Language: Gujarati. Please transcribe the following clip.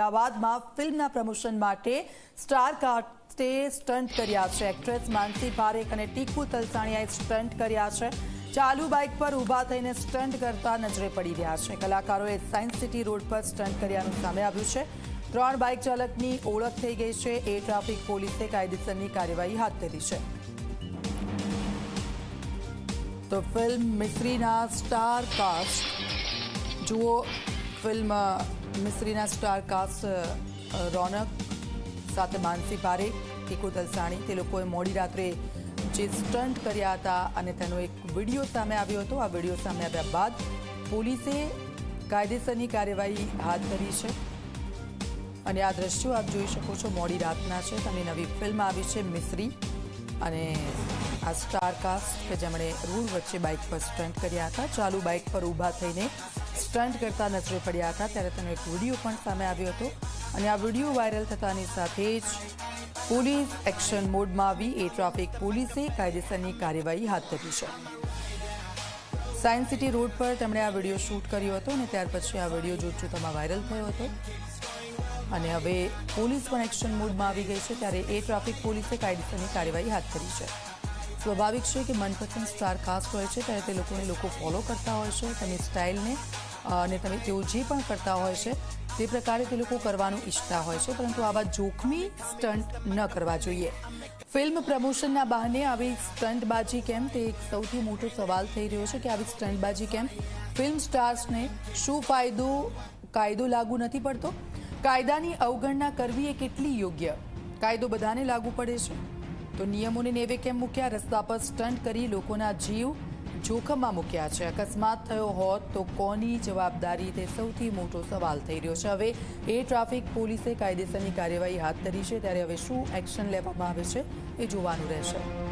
અમદાવાદમાં ફિલ્મના પ્રમોશન માટે સ્ટાર કાસ્ટે સ્ટન્ટ કર્યા છે. એક્ટ્રેસ માનસી પારેખ અને ટીકુ તલસાણીયાએ સ્ટન્ટ કર્યા છે. ચાલુ બાઇક પર ઊભા થઈને સ્ટન્ટ કરતા નજરે પડી રહ્યા છે. કલાકારોએ સાયન્સ સિટી રોડ પર સ્ટન્ટ કર્યાનું સામે આવ્યું છે. ત્રણ બાઇક ચાલકની ઓળખ થઈ ગઈ છે. એ ટ્રાફિક પોલીસે કાયદેસરની કાર્યવાહી હાથ ધરી છે. તો ફિલ્મ મિસ્ત્રીના સ્ટાર કાસ્ટ. જુઓ ફિલ્મ મિસ્ત્રીના સ્ટારકાસ્ટ રોનક સાથે માનસી પારેખ કીકુ તલસાણી તે લોકોએ મોડી રાત્રે જે સ્ટન્ટ કર્યા હતા અને તેનો એક વીડિયો સામે આવ્યો હતો. આ વીડિયો સામે આવ્યા બાદ પોલીસે કાયદેસરની કાર્યવાહી હાથ ધરી છે. અને આ દ્રશ્યો આપ જોઈ શકો છો. મોડી રાતના છે. તમને નવી ફિલ્મ આવી છે મિસ્રી અને આ સ્ટારકાસ્ટ કે જેમણે રોડ વચ્ચે બાઇક પર સ્ટન્ટ કર્યા હતા, ચાલુ બાઇક પર ઊભા થઈને સ્ટન્ટ કરતા નજરે પડ્યા હતા ત્યારે તેનો એક વીડિયો પણ સામે આવ્યો હતો અને આ વીડિયો વાયરલ થતાની સાથે જ પોલીસ એક્શન મોડમાં આવી. એ ટ્રાફિક પોલીસે કાયદેસરની કાર્યવાહી હાથ ધરી છે. સાયન્સ સિટી રોડ પર તેમણે આ વીડિયો શૂટ કર્યો હતો અને ત્યાર પછી આ વીડિયો જોતજોતામાં વાયરલ થયો હતો. અને હવે પોલીસ પણ એક્શન મોડમાં આવી ગઈ છે ત્યારે એ ટ્રાફિક પોલીસે કાયદેસરની કાર્યવાહી હાથ ધરી છે. સ્વાભાવિક છે કે મનપસંદ સ્ટાર કાસ્ટ હોય છે ત્યારે તે લોકોને લોકો ફોલો કરતા હોય છે. તેની સ્ટાઇલને અને તમે તેઓ જે પણ કરતા હોય છે, તે પ્રકારે તે લોકો કરવાનું ઈચ્છતા હોય છે, પરંતુ આવા જોખમી સ્ટન્ટ ન કરવા જોઈએ. ફિલ્મ પ્રમોશનના બહાને આવી સ્ટન્ટબાજી કેમ? તે એક સૌથી મોટો સવાલ થઈ રહ્યો છે કે આવી સ્ટન્ટબાજી કેમ? ફિલ્મ સ્ટાર્સને શું ફાયદો, કાયદો લાગુ નથી પડતો? કાયદાની અવગણના કરવી એ કેટલી યોગ્ય? કાયદો બધાને લાગુ પડે છે. તો નિયમોને નેવે કેમ મૂક્યા? રસ્તા પર સ્ટન્ટ કરી લોકોના જીવ જોખમમાં મૂક્યા છે. અકસ્માત થયો હોત તો કોની જવાબદારી? તે સૌથી મોટો સવાલ થઈ રહ્યો છે. હવે એ ટ્રાફિક પોલીસે કાયદેસરની કાર્યવાહી હાથ ધરી છે. ત્યારે હવે શું એક્શન લેવામાં આવે છે એ જોવાનું રહેશે.